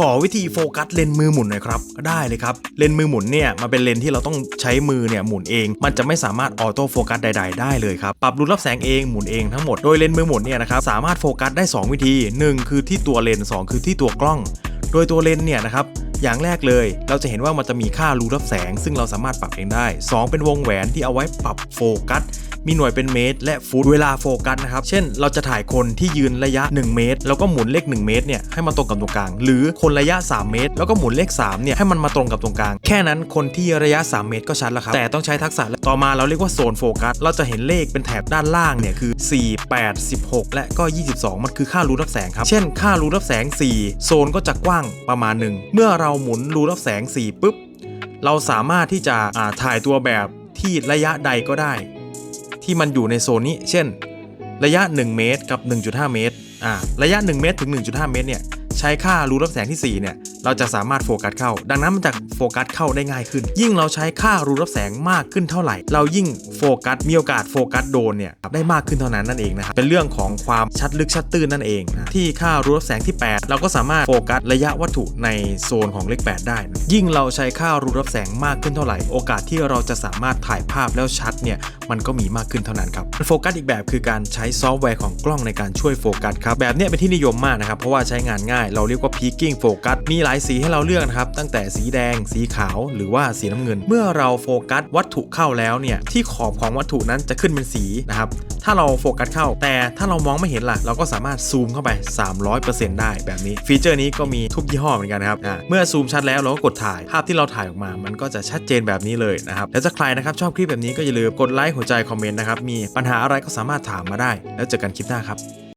ขอวิธีโฟกัสเลนส์มือหมุนหน่อยครับ ได้เลยครับ เลนส์มือหมุนเนี่ยมันเป็นเลนส์ที่เราต้องใช้มือเนี่ยหมุนเอง มันจะไม่สามารถออโต้โฟกัสใด ๆ ได้เลยครับ ปรับรูรับแสงเองหมุนเองทั้งหมด โดยเลนส์มือหมุนเนี่ยนะครับสามารถโฟกัสได้ 2 วิธี 1 คือที่ตัวเลนส์2คือที่ตัวกล้อง โดยตัวเลนส์เนี่ยนะครับอย่างแรกเลย เราจะเห็นว่ามันจะมีค่ารูรับแสง ซึ่งเราสามารถปรับเองได้ 2 เป็นวงแหวนที่เอาไว้ปรับโฟกัส มีหน่วยเป็นเมตร และฟุตเวลาโฟกัสนะครับ เช่น เราจะถ่ายคนที่ยืนระยะ 1 เมตร แล้วก็หมุนเลข 1 เมตรเนี่ยให้มาตรงกับตรงกลาง หรือคนระยะ 3 เมตร แล้วก็หมุนเลข3เนี่ยให้มันมาตรงกับตรงกลาง แค่นั้นคนที่ระยะ 3 เมตรก็ชัดแล้วครับ แต่ต้องใช้ทักษะต่อมาเราเรียกว่าโซนโฟกัส เราจะเห็นเลขเป็นแถบด้านล่างเนี่ยคือ 4 8 16 และก็ 22 มันคือค่ารูรับแสงครับ เช่น ค่ารูรับแสง 4 โซนก็จะกว้างประมาณหนึ่งเมื่อเราหมุนรูรับแสง 4ปุ๊บเราสามารถที่จะถ่ายตัวแบบที่ระยะใดก็ได้ ที่มันอยู่ในโซนนี้ เช่น ระยะ 1 เมตรกับ 1.5 เมตรอ่าระยะ 1 เมตรถึง 1.5 เมตรเนี่ยใช้ค่ารูรับแสงที่ 4 เนี่ย เราจะสามารถโฟกัสเข้า ดังนั้นมันจะโฟกัสเข้าได้ง่ายขึ้น ยิ่งเราใช้ค่ารูรับแสงมากขึ้นเท่าไหร่ เรายิ่งโฟกัสมีโอกาสโฟกัสโดนเนี่ยได้มากขึ้นเท่านั้นนั่นเองนะครับเป็นเรื่องของความชัดลึกชัดตื้นนั่นเองนะที่ค่ารูรับแสงที่ 8 เราก็สามารถโฟกัสระยะวัตถุในโซนของเลข 8 ได้นะยิ่งเราใช้ค่ารูรับแสงมากขึ้นเท่าไหร่ โอกาสที่เราจะสามารถถ่ายภาพแล้วชัดเนี่ยมันก็มีมากขึ้นเท่านั้นครับโฟกัสอีกแบบคือการใช้ซอฟต์แวร์ของกล้องในการช่วยโฟกัสครับแบบเนี้ยเป็นที่นิยมมากนะครับเพราะว่าใช้งานง่าย เราเรียกว่า peaking focus มีหลายสีให้เราเลือกนะครับ ตั้งแต่สีแดง สีขาว หรือว่าสีน้ำเงิน เมื่อเราโฟกัสวัตถุเข้าแล้วเนี่ย ที่ขอบของวัตถุนั้นจะขึ้นเป็นสีนะครับ ถ้าเราโฟกัสเข้า แต่ถ้าเรามองไม่เห็นล่ะ เราก็สามารถซูมเข้าไป 300%ได้แบบนี้ ฟีเจอร์นี้ก็มีทุกยี่ห้อเหมือนกันนะครับ เมื่อซูมชัดแล้วเราก็กดถ่าย ภาพที่เราถ่ายออกมา มันก็จะชัดเจนแบบนี้เลยนะครับ แล้วถ้าใครนะครับชอบคลิปแบบนี้ก็อย่าลืมกดไลค์ หัวใจ คอมเมนต์นะครับ มีปัญหาอะไรก็สามารถถามมาได้ แล้วเจอกันคลิปหน้าครับ